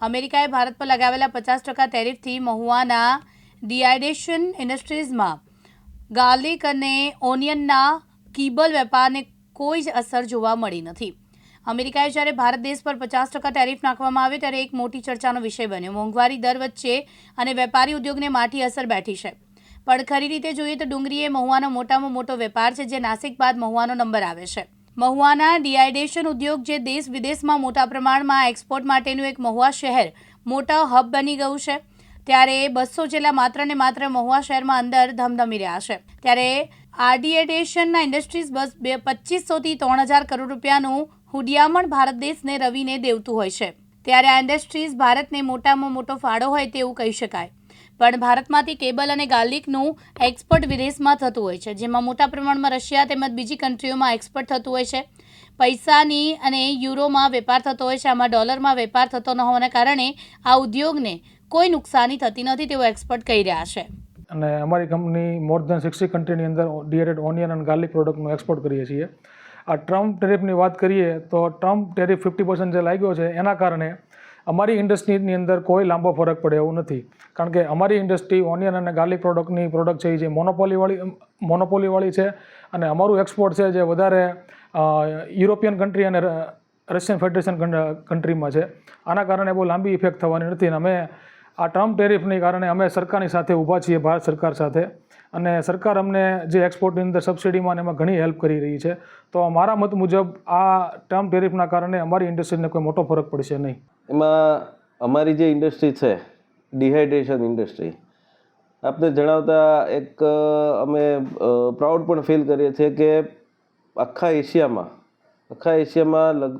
અમેરિકાએ ભારત પર લગાવેલા પચાસ ટકા ટેરિફથી મહુવાના ડિહાઇડ્રેશન ઇન્ડસ્ટ્રીઝમાં ગાર્લિક અને ઓનિયનના કીબલ વેપારને કોઈ જ અસર જોવા મળી નથી. અમેરિકાએ જ્યારે ભારત દેશ પર પચાસ ટકા ટેરિફ નાખવામાં આવે ત્યારે એક મોટી ચર્ચાનો વિષય બન્યો. મોંઘવારી દર વચ્ચે અને વેપારી ઉદ્યોગને માઠી અસર બેઠી છે. પણ ખરી રીતે જોઈએ તો ડુંગળી એ મહુવાનો મોટામાં મોટો વેપાર છે, જે નાસિક બાદ મહુવાનો નંબર આવે છે. મહુવાના ડિહાઇડ્રેશન ઉદ્યોગ જે દેશ વિદેશમાં મોટા પ્રમાણમાં એક્સપોર્ટ માટેનું એક મહુવા શહેર, મોટા હબ બની ગયું છે. ત્યારે બસો જેટલા માત્ર ને માત્ર મહુવા શહેરમાં અંદર ધમધમી રહ્યા છે. ત્યારે આરડીએડેશનના ઇન્ડસ્ટ્રીઝ બસ બે પચીસોથી ત્રણ હજાર કરોડ રૂપિયાનું હુડિયામણ ભારત દેશને રવીને દેવતું હોય છે. ત્યારે આ ઇન્ડસ્ટ્રીઝ ભારતને મોટામાં મોટો ફાળો હોય તેવું કહી શકાય. પણ ભારતમાંથી કેબલ અને ગાર્લિકનું એક્સપોર્ટ વિદેશમાં થતું હોય છે, જેમાં મોટા પ્રમાણમાં રશિયા તેમજ બીજી કન્ટ્રીઓમાં એક્સપોર્ટ થતું હોય છે. પૈસાની અને યુરોમાં વેપાર થતો હોય છે, આમાં ડોલરમાં વેપાર થતો ન હોવાના કારણે આ ઉદ્યોગને કોઈ નુકસાની થતી નથી તેવો એક્સપર્ટ કહી રહ્યા છે. અને અમારી કંપની મોર દેન સિક્સટી કન્ટ્રીની અંદર ડિએરેડ ઓનિયન અને ગાર્લિક પ્રોડક્ટનું એક્સપોર્ટ કરીએ છીએ. આ ટ્રમ્પ ટેરિફની વાત કરીએ તો ટ્રમ્પ ટેરિફ ફિફ્ટી પર્સન્ટ જે લાગ્યો છે, એના કારણે અમારી ઇન્ડસ્ટ્રીની અંદર કોઈ લાંબો ફરક પડે એવું નથી. કારણ કે અમારી ઇન્ડસ્ટ્રી ઓનિયન અને ગાર્લિક પ્રોડક્ટની પ્રોડક્ટ છે જે મોનોપોલીવાળી મોનોપોલીવાળી છે અને અમારું એક્સપોર્ટ છે જે વધારે યુરોપિયન કન્ટ્રી અને રશિયન ફેડરેશન કન્ટ્રીમાં છે. આના કારણે બહુ લાંબી ઇફેક્ટ થવાની નથી અને અમે આ ટ્રમ્પ ટેરિફની કારણે અમે સરકારની સાથે ઊભા છીએ, ભારત સરકાર સાથે. અને સરકાર અમને જે એક્સપોર્ટની અંદર સબસિડીમાં એમાં ઘણી હેલ્પ કરી રહી છે. તો મારા મત મુજબ આ ટ્રમ્પ ટેરિફના કારણે અમારી ઇન્ડસ્ટ્રીને કોઈ મોટો ફરક પડશે નહીં. એમાં અમારી જે ઇન્ડસ્ટ્રી છે, ડિહાઇડ્રેશન ઇન્ડસ્ટ્રી, આપને જણાવતા એક અમે પ્રાઉડ પણ ફીલ કરીએ છીએ કે આખા એશિયામાં આખા એશિયામાં લગ,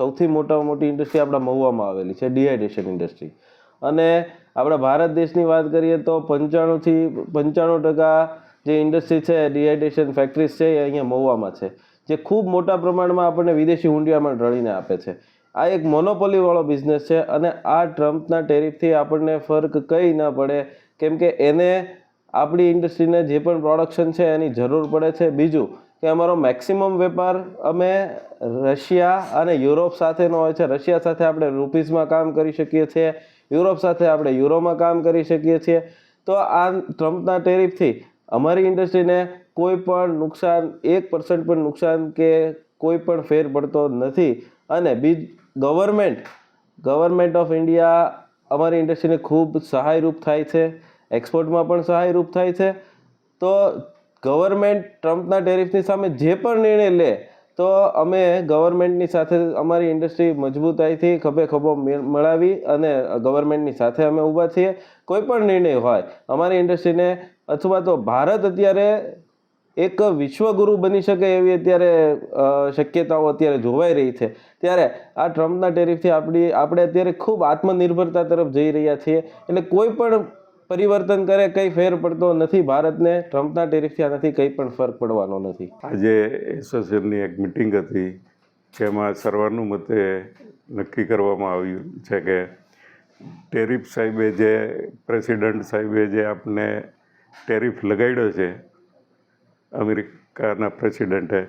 સૌથી મોટામાં મોટી ઇન્ડસ્ટ્રી આપણા મહુવામાં આવેલી છે, ડિહાઇડ્રેશન ઇન્ડસ્ટ્રી. અને આપણા ભારત દેશની વાત કરીએ તો પંચાણુંથી પંચાણું ટકા જે ઇન્ડસ્ટ્રી છે, ડિહાઇડ્રેશન ફેક્ટરીઝ છે, એ અહીંયા મહુવામાં છે. જે ખૂબ મોટા પ્રમાણમાં આપણને વિદેશી હુંડિયામણ રળીને આપે છે. આ એક મોનોપોલીવાળો બિઝનેસ છે અને આ ટ્રમ્પના ટેરિફથી આપણને ફરક કંઈ ન પડે. કેમ કે એને આપણી ઇન્ડસ્ટ્રીને જે પણ પ્રોડક્શન છે એની જરૂર પડે છે. બીજું કે અમારો મેક્સિમમ વેપાર અમે રશિયા અને યુરોપ સાથેનો હોય છે. રશિયા સાથે આપણે રૂપીઝમાં કામ કરી શકીએ છીએ. યુરોપ સાથે આપણે યુરોમાં કામ કરી શકીએ છીએ. તો આ ટ્રમ્પના ટેરિફથી અમારી ઇન્ડસ્ટ્રીને કોઈ પણ નુકસાન, એક પર્સન્ટ પણ નુકસાન કે કોઈ પણ ફેર પડતો નથી. અને બીજ ગવર્મેન્ટ ગવર્મેન્ટ ઓફ ઇન્ડિયા અમારી ઇન્ડસ્ટ્રીને ખૂબ સહાયરૂપ થાય છે. એક્સપોર્ટમાં પણ સહાયરૂપ થાય છે. તો ગવર્મેન્ટ ટ્રમ્પના ટેરિફની સામે જે પણ નિર્ણય લે, તો અમે ગવર્મેન્ટની સાથે અમારી ઇન્ડસ્ટ્રી મજબૂતાઈથી ખભે ખભો મળાવી અને ગવર્મેન્ટની સાથે અમે ઊભા છીએ. કોઈ પણ નિર્ણય હોય, અમારી ઇન્ડસ્ટ્રીને અથવા તો ભારત અત્યારે એક વિશ્વગુરુ બની શકે એવી અત્યારે શક્યતાઓ અત્યારે જોવાઈ રહી છે. ત્યારે આ ટ્રમ્પના ટેરિફથી આપણી, આપણે અત્યારે ખૂબ આત્મનિર્ભરતા તરફ જઈ રહ્યા છીએ. એટલે કોઈ પણ પરિવર્તન કરે, કંઈ ફેર પડતો નથી ભારતને. ટ્રમ્પના ટેરિફથી આનાથી કંઈ પણ ફરક પડવાનો નથી. આજે એસોસિએશનની એક મિટિંગ હતી, જેમાં સર્વાનુમતે નક્કી કરવામાં આવ્યું છે કે ટેરિફ સાહેબે જે, પ્રેસિડન્ટ સાહેબે જે આપને ટેરિફ લગાડ્યો છે, અમેરિકાના પ્રેસિડેન્ટે,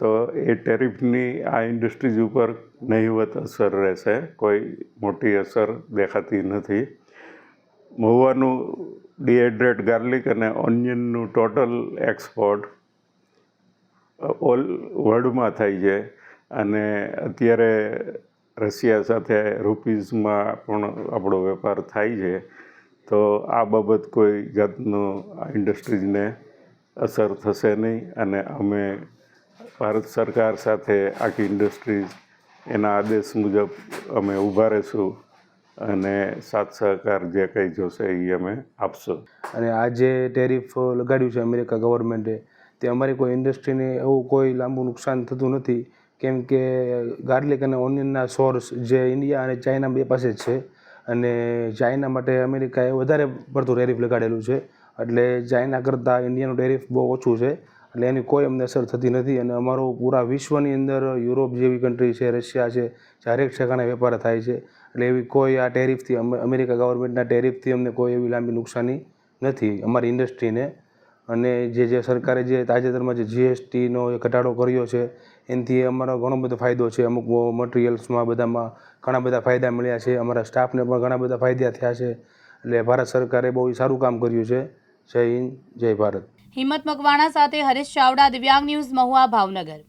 તો એ ટેરિફની આ ઇન્ડસ્ટ્રીઝ ઉપર નહિવત અસર રહેશે. કોઈ મોટી અસર દેખાતી નથી. મહુવાનું ડિહાઇડ્રેટ ગાર્લિક અને ઓનિયનનું ટોટલ એક્સપોર્ટ ઓલ વર્લ્ડમાં થાય છે. અને અત્યારે રશિયા સાથે રૂપીઝમાં પણ આપણો વેપાર થાય છે. તો આ બાબત કોઈ જાતનું આ ઇન્ડસ્ટ્રીઝને અસર થશે નહીં અને અમે ભારત સરકાર સાથે આખી ઇન્ડસ્ટ્રીઝ એના આદેશ મુજબ અમે ઊભા રહીશું. અને સાથ સહકાર જે કંઈ જોશે એ અમે આપશું. અને આ જે ટેરિફ લગાડ્યું છે અમેરિકા ગવર્મેન્ટે, તે અમારી કોઈ ઇન્ડસ્ટ્રીને એવું કોઈ લાંબુ નુકસાન થતું નથી. કેમ કે ગાર્લિક અને ઓનિયનના સોર્સ જે ઇન્ડિયા અને ચાઇના બે પાસે જ છે અને ચાઇના માટે અમેરિકાએ વધારે પડતું ટેરિફ લગાડેલું છે. એટલે ચાઇના કરતાં ઇન્ડિયાનું ટેરિફ બહુ ઓછું છે. એટલે એની કોઈ અમને અસર થતી નથી અને અમારો પૂરા વિશ્વની અંદર યુરોપ જેવી કન્ટ્રી છે, રશિયા છે હરેક ઠેકાણે વેપાર થાય છે. એટલે એવી કોઈ આ ટેરિફથી અમે, અમેરિકા ગવર્મેન્ટના ટેરિફથી અમને કોઈ એવી લાંબી નુકસાની નથી અમારી ઇન્ડસ્ટ્રીને અને જે જે સરકારે જે તાજેતરમાં જે જીએસટીનો ઘટાડો કર્યો છે, એનાથી અમારો ઘણો બધો ફાયદો છે. અમુક મટીરિયલ્સમાં બધામાં ઘણા બધા ફાયદા મળ્યા છે. અમારા સ્ટાફને પણ ઘણા બધા ફાયદા થયા છે. એટલે ભારત સરકારે બહુ સારું કામ કર્યું છે. જય હિન્દ, જય ભારત. હિંમત મકવાણા સાથે હરીશ ચાવડા દિવ્યાંગ ન્યૂઝ મહુવા ભાવનગર.